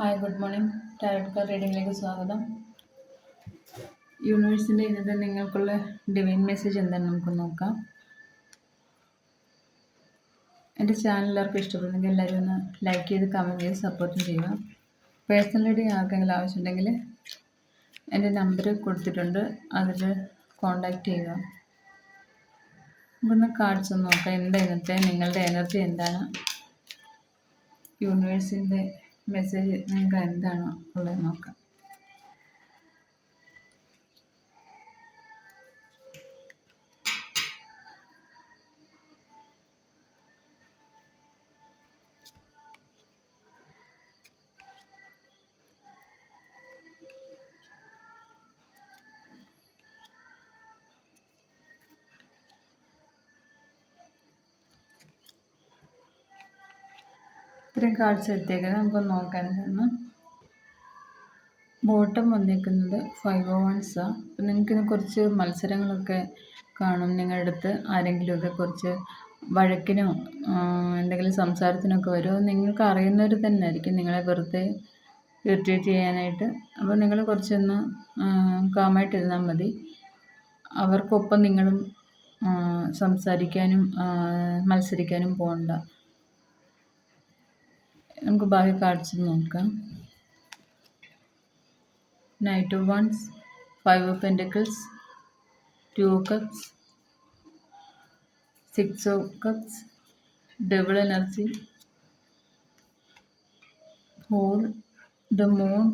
Hi good morning. Tarot card റീഡിങ്ങിലേക്ക് സ്വാഗതം. യൂണിവേഴ്സിന്റെ ഇന്നത്തെ നിങ്ങൾക്കുള്ള ഡിവൈൻ മെസ്സേജ് എന്താണ് നമുക്ക് നോക്കാം. എന്റെ ചാനൽ എല്ലാവർക്കും ഇഷ്ടപ്പെടുന്നെങ്കിൽ എല്ലാവരും ഒന്ന് ലൈക്ക് ചെയ്ത് കമന്റ് ചെയ്ത് സപ്പോർട്ടും ചെയ്യുക. പേഴ്സണലായിട്ട് ആർക്കെങ്കിലും ആവശ്യമുണ്ടെങ്കിൽ എന്റെ നമ്പർ കൊടുത്തിട്ടുണ്ട്. അതിൽ കോണ്ടാക്ട് ചെയ്യുക. നമുക്കൊന്ന് കാർഡ്സ് ഒന്ന് നോക്കാം. എന്താ ഇന്നത്തെ നിങ്ങളുടെ എനർജി എന്താണ്? യൂണിവേഴ്സിന്റെ മെസ്സേജ് നിങ്ങൾക്ക് എന്താണ് ഉള്ളത് നോക്കാം. ഇത്രയും കാർഡ്സ് എടുത്തേക്കുന്നത് നമുക്ക് നോക്കാൻ തന്നെ ബോട്ടം വന്നിരിക്കുന്നത് ഫൈവ് വൺസാണ് അപ്പം നിങ്ങൾക്ക് കുറച്ച് മത്സരങ്ങളൊക്കെ കാണും. നിങ്ങളുടെ അടുത്ത് ആരെങ്കിലുമൊക്കെ കുറച്ച് വഴക്കിനോ എന്തെങ്കിലും സംസാരത്തിനൊക്കെ വരുമോ? നിങ്ങൾക്ക് അറിയുന്നവർ തന്നെ ആയിരിക്കും നിങ്ങളെ വെറുതെ ഇറിറ്റേറ്റ് ചെയ്യാനായിട്ട്. അപ്പോൾ നിങ്ങൾ കുറച്ചൊന്ന് കാമായിട്ടിരുന്നാൽ മതി. അവർക്കൊപ്പം നിങ്ങളും സംസാരിക്കാനും മത്സരിക്കാനും പോകണ്ട. നമുക്ക് ബാക്കി കാർഡ്സ് നോക്കാം knight of wands five of pentacles two cups six of cups double energy four the moon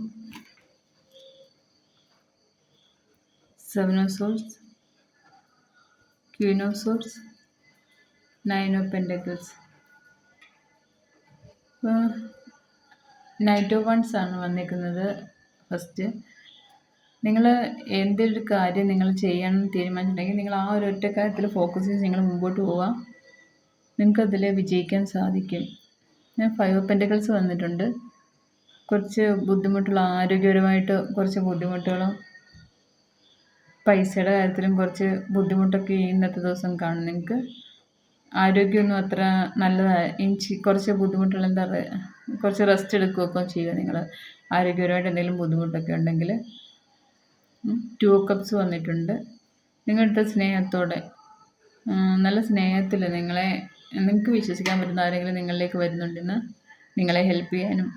seven of swords queen of swords nine of pentacles knight wands ആണ് വന്നിരിക്കുന്നത് ഫസ്റ്റ് നിങ്ങൾ എന്തൊരു കാര്യം നിങ്ങൾ ചെയ്യണം തീരുമാനിച്ചിട്ടുണ്ടെങ്കിൽ നിങ്ങൾ ആ ഒരു ഒറ്റ കാര്യത്തിൽ ഫോക്കസ് ചെയ്ത് നിങ്ങൾ മുമ്പോട്ട് പോവുക നിങ്ങൾക്കതിൽ വിജയിക്കാൻ സാധിക്കും. ഞാൻ ഫൈവ് പെന്റക്കിൾസ് വന്നിട്ടുണ്ട്. കുറച്ച് ബുദ്ധിമുട്ടുള്ള ആരോഗ്യപരമായിട്ട് കുറച്ച് ബുദ്ധിമുട്ടുകളും പൈസയുടെ കാര്യത്തിലും കുറച്ച് ബുദ്ധിമുട്ടൊക്കെ ഇന്നത്തെ ദിവസം കാണും നിങ്ങൾക്ക് ആരോഗ്യമൊന്നും അത്ര നല്ലതായി എനിക്ക് കുറച്ച് ബുദ്ധിമുട്ടുള്ള എന്താ പറയുക കുറച്ച് റെസ്റ്റ് എടുക്കുകയൊക്കെ ചെയ്യുക നിങ്ങൾ ആരോഗ്യപരമായിട്ട് എന്തെങ്കിലും ബുദ്ധിമുട്ടൊക്കെ ഉണ്ടെങ്കിൽ ടു കപ്സ് വന്നിട്ടുണ്ട്. നിങ്ങളുടെ സ്നേഹത്തോടെ. നല്ല സ്നേഹത്തിൽ നിങ്ങളെ നിങ്ങൾക്ക് വിശ്വസിക്കാൻ പറ്റുന്ന ആരെങ്കിലും നിങ്ങളിലേക്ക് വരുന്നുണ്ടെന്ന് നിങ്ങളെ ഹെൽപ്പ് ചെയ്യാനും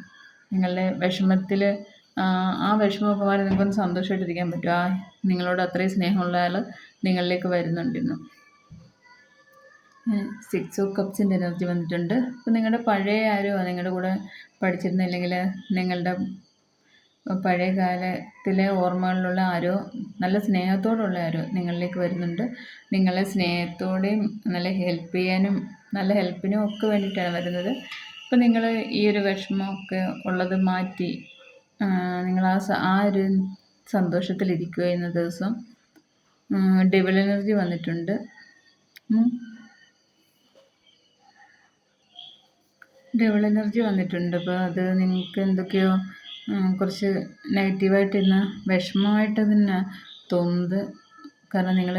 നിങ്ങളുടെ വിഷമത്തിൽ ആ വിഷമമൊക്കെ മാറി നിങ്ങൾക്കൊന്ന് സന്തോഷമായിട്ടിരിക്കാൻ പറ്റും. ആ നിങ്ങളോട് അത്രയും സ്നേഹമുള്ള ആൾ നിങ്ങളിലേക്ക് വരുന്നുണ്ടെന്ന്. സിക്സ് ഓഫ് കപ്സിന്റെ എനർജി വന്നിട്ടുണ്ട്. അപ്പോൾ നിങ്ങളുടെ പഴയ ആരോ നിങ്ങളുടെ കൂടെ പഠിച്ചിരുന്ന അല്ലെങ്കിൽ നിങ്ങളുടെ പഴയ കാലത്തിലെ ഓർമ്മകളിലുള്ള ആരോ നല്ല സ്നേഹത്തോടുള്ള ആരോ നിങ്ങളിലേക്ക് വരുന്നുണ്ട്. നിങ്ങളെ സ്നേഹത്തോടെയും നല്ല ഹെൽപ്പ് ചെയ്യാനും നല്ല ഹെൽപ്പിനും ഒക്കെ വേണ്ടിയിട്ടാണ് വരുന്നത്. അപ്പോൾ നിങ്ങൾ ഈ ഒരു വിഷമമൊക്കെ ഉള്ളത് മാറ്റി നിങ്ങൾ ആ ആ ഒരു സന്തോഷത്തിലിരിക്കുക എന്ന ദിവസം. ഡബിൾ എനർജി വന്നിട്ടുണ്ട്. ഡബിൾ എനർജി വന്നിട്ടുണ്ട്. അപ്പോൾ അത് നിങ്ങൾക്ക് എന്തൊക്കെയോ കുറച്ച് നെഗറ്റീവായിട്ടിരുന്ന വിഷമമായിട്ട് തന്നെ തോന്നുന്നത്. കാരണം നിങ്ങൾ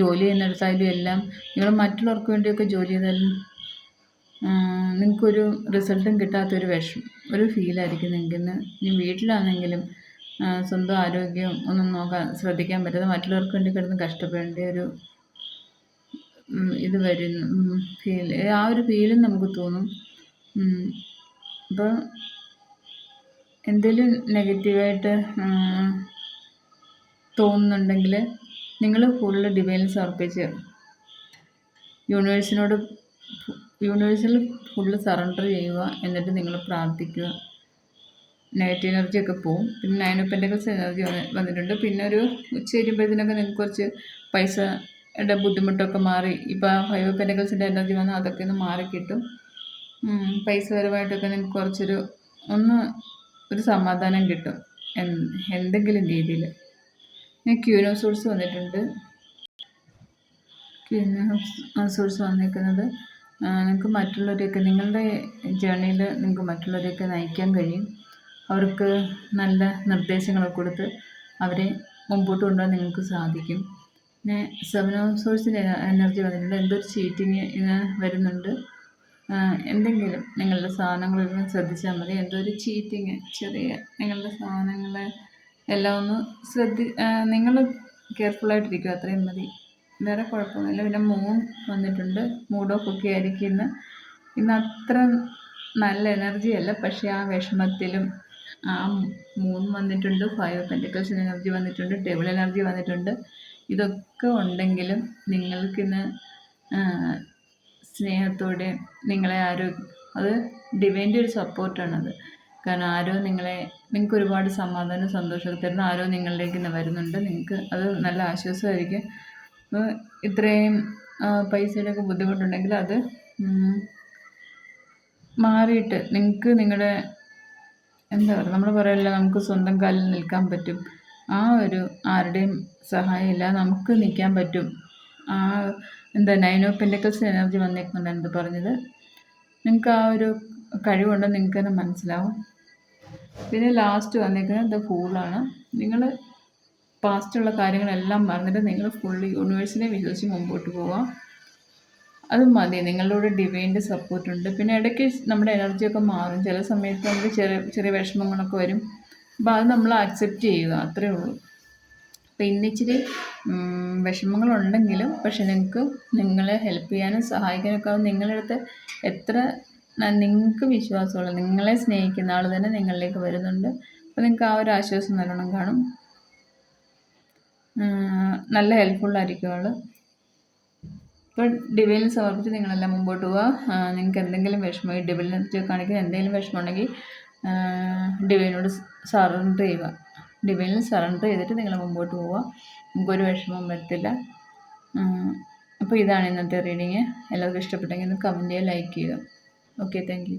ജോലി ചെയ്യുന്നിടത്തായാലും എല്ലാം നിങ്ങൾ മറ്റുള്ളവർക്ക് വേണ്ടിയൊക്കെ ജോലി ചെയ്താലും നിങ്ങൾക്കൊരു റിസൾട്ടും കിട്ടാത്തൊരു വിഷം ഒരു ഫീലായിരിക്കും നിങ്ങൾക്ക് ഇനി വീട്ടിലാണെങ്കിലും സ്വന്തം ആരോഗ്യം ഒന്നും നോക്കാൻ ശ്രദ്ധിക്കാൻ പറ്റാതെ മറ്റുള്ളവർക്ക് വേണ്ടി കിടന്ന് കഷ്ടപ്പെടേണ്ട ഒരു ഇത് വരുന്നു ഫീൽ ആ ഒരു ഫീലും നമുക്ക് തോന്നും. അപ്പോൾ എന്തെങ്കിലും നെഗറ്റീവായിട്ട് തോന്നുന്നുണ്ടെങ്കിൽ നിങ്ങൾ ഫുള്ള് ഡിവൈനിൽ സമർപ്പിച്ച് യൂണിവേഴ്സിനോട് യൂണിവേഴ്സിൽ ഫുള്ള് സറണ്ടർ ചെയ്യുക എന്നിട്ട് നിങ്ങൾ പ്രാർത്ഥിക്കുക. നെഗറ്റീവ് എനർജിയൊക്കെ പോവും. പിന്നെ നയൻ ഓഫ് എനർജി വന്നിട്ടുണ്ട്. പിന്നെ ഒരു ഉച്ച കഴിയുമ്പോഴത്തേനൊക്കെ നിങ്ങൾക്ക് കുറച്ച് പൈസയുടെ ബുദ്ധിമുട്ടൊക്കെ മാറി. ഇപ്പോൾ ഫൈവ് ഓഫ് പെന്റക്കിൾസിന്റെ എനർജി വന്നാൽ അതൊക്കെ ഒന്ന് മാറി കിട്ടും പൈസപരമായിട്ടൊക്കെ നിങ്ങൾക്ക് കുറച്ചൊരു ഒന്ന് ഒരു സമാധാനം കിട്ടും. എന്തെങ്കിലും രീതിയിൽ ഞാൻ ക്യൂനോ സോഴ്സ് വന്നിട്ടുണ്ട്. ക്യൂനോ സോഴ്സ് വന്നിരിക്കുന്നത് നിങ്ങൾക്ക് മറ്റുള്ളവരെയൊക്കെ നിങ്ങളുടെ ജേണിയിൽ നിങ്ങൾക്ക് മറ്റുള്ളവരെയൊക്കെ നയിക്കാൻ കഴിയും. അവർക്ക് നല്ല നിർദ്ദേശങ്ങളൊക്കെ കൊടുത്ത് അവരെ മുമ്പോട്ട് കൊണ്ടുപോകാൻ നിങ്ങൾക്ക് സാധിക്കും. പിന്നെ സെവൻ ഓഫ് സോഴ്സിന്റെ എനർജി വന്നിട്ടുണ്ട്. എന്തൊരു ചീറ്റിങ് വരുന്നുണ്ട്. എന്തെങ്കിലും നിങ്ങളുടെ സാധനങ്ങളെല്ലാം ശ്രദ്ധിച്ചാൽ മതി. എന്തോ ഒരു ചീറ്റിങ് ചെറിയ നിങ്ങളുടെ സാധനങ്ങൾ എല്ലാം ഒന്ന് ശ്രദ്ധി നിങ്ങൾ കെയർഫുള്ളായിട്ടിരിക്കുക അത്രയും മതി. വേറെ കുഴപ്പമൊന്നുമില്ല. പിന്നെ മൂൺ വന്നിട്ടുണ്ട്. മൂഡ് ഓഫ് ഒക്കെ ആയിരിക്കും ഇന്ന് ഇന്ന് അത്ര നല്ല എനർജി അല്ല. പക്ഷേ ആ വിഷമത്തിലും ആ മൂൺ വന്നിട്ടുണ്ട്. ഫൈവ് പെന്റിക്കൽസ് എനർജി വന്നിട്ടുണ്ട്. ടേബിൾ എനർജി വന്നിട്ടുണ്ട്. ഇതൊക്കെ ഉണ്ടെങ്കിലും നിങ്ങൾക്കിന്ന് സ്നേഹത്തോടെ നിങ്ങളെ ആരോ അത് ഡിവൈന്റെ ഒരു സപ്പോർട്ടാണത് കാരണം ആരോ നിങ്ങളെ നിങ്ങൾക്ക് ഒരുപാട് സമാധാനം സന്തോഷമൊക്കെ തരുന്ന ആരോ നിങ്ങളിലേക്ക് വരുന്നുണ്ട്. നിങ്ങൾക്ക് അത് നല്ല ആശ്വാസമായിരിക്കും. ഇത്രയും പൈസയുടെ പൈസയുടെയൊക്കെ ബുദ്ധിമുട്ടുണ്ടെങ്കിൽ അത് മാറിയിട്ട് നിങ്ങൾക്ക് നിങ്ങളുടെ എന്താ പറയുക നമ്മൾ പറയല്ലോ നമുക്ക് സ്വന്തം കാലിൽ നിൽക്കാൻ പറ്റും. ആ ഒരു ആരുടെയും സഹായമില്ല നമുക്ക് നിൽക്കാൻ പറ്റും. ആ എന്താ നൈൻ ഓഫ് പെന്റക്കൽസ് എനർജി വന്നേക്കുന്നുണ്ട് എന്ത് പറഞ്ഞത്. നിങ്ങൾക്ക് ആ ഒരു നിങ്ങൾക്ക് തന്നെ മനസ്സിലാവും. പിന്നെ ലാസ്റ്റ് വന്നേക്കുന്നത് ദ ഫൂളാണ് നിങ്ങൾ പാസ്റ്റുള്ള കാര്യങ്ങളെല്ലാം മറന്നിട്ട് നിങ്ങൾ ഫുള്ളി യൂണിവേഴ്സിനെ വിശ്വസിച്ച് മുമ്പോട്ട് പോവാം. അത് മതി. നിങ്ങളുടെ ഡിവൈന്റെ സപ്പോർട്ടുണ്ട് പിന്നെ ഇടയ്ക്ക് നമ്മുടെ എനർജിയൊക്കെ മാറും. ചില സമയത്ത് നമുക്ക് ചെറിയ ചെറിയ വിഷമങ്ങളൊക്കെ വരും. അപ്പോൾ അത് നമ്മൾ അക്സെപ്റ്റ് ചെയ്യുക. അത്രേ ഉള്ളൂ. അപ്പോൾ ഇച്ചിരി വിഷമങ്ങളുണ്ടെങ്കിലും പക്ഷെ നിങ്ങൾക്ക് നിങ്ങളെ ഹെൽപ്പ് ചെയ്യാനും സഹായിക്കാനൊക്കെ നിങ്ങളുടെ അടുത്ത് എത്ര നിങ്ങൾക്ക് വിശ്വാസമുള്ള നിങ്ങളെ സ്നേഹിക്കുന്ന ആൾ തന്നെ നിങ്ങളിലേക്ക് വരുന്നുണ്ട്. അപ്പോൾ നിങ്ങൾക്ക് ആ ഒരു ആശ്വാസം നല്ലോണം കാണും. നല്ല ഹെൽപ്ഫുള്ളായിരിക്കും ആൾ ഇപ്പോൾ ഡിവൈലിന് സമർപ്പിച്ച് നിങ്ങളെല്ലാം മുമ്പോട്ട് പോവുക നിങ്ങൾക്ക് എന്തെങ്കിലും വിഷമം ഈ എനർജി കാണിക്കുന്ന എന്തെങ്കിലും വിഷമമുണ്ടെങ്കിൽ ഡിവൈനോട് സറണ്ടർ ചെയ്യുക. ഡിവൈനിൽ സറണ്ടർ ചെയ്തിട്ട് നിങ്ങൾ മുമ്പോട്ട് പോവുക. നമുക്കൊരു വിഷമം വരത്തില്ല. അപ്പോൾ ഇതാണ് ഇന്നത്തെ റീഡിങ് എല്ലാവർക്കും ഇഷ്ടപ്പെട്ടെങ്കിൽ ഒന്ന് കമന്റ് ചെയ്യുക ലൈക്ക് ചെയ്യുക. Okay thank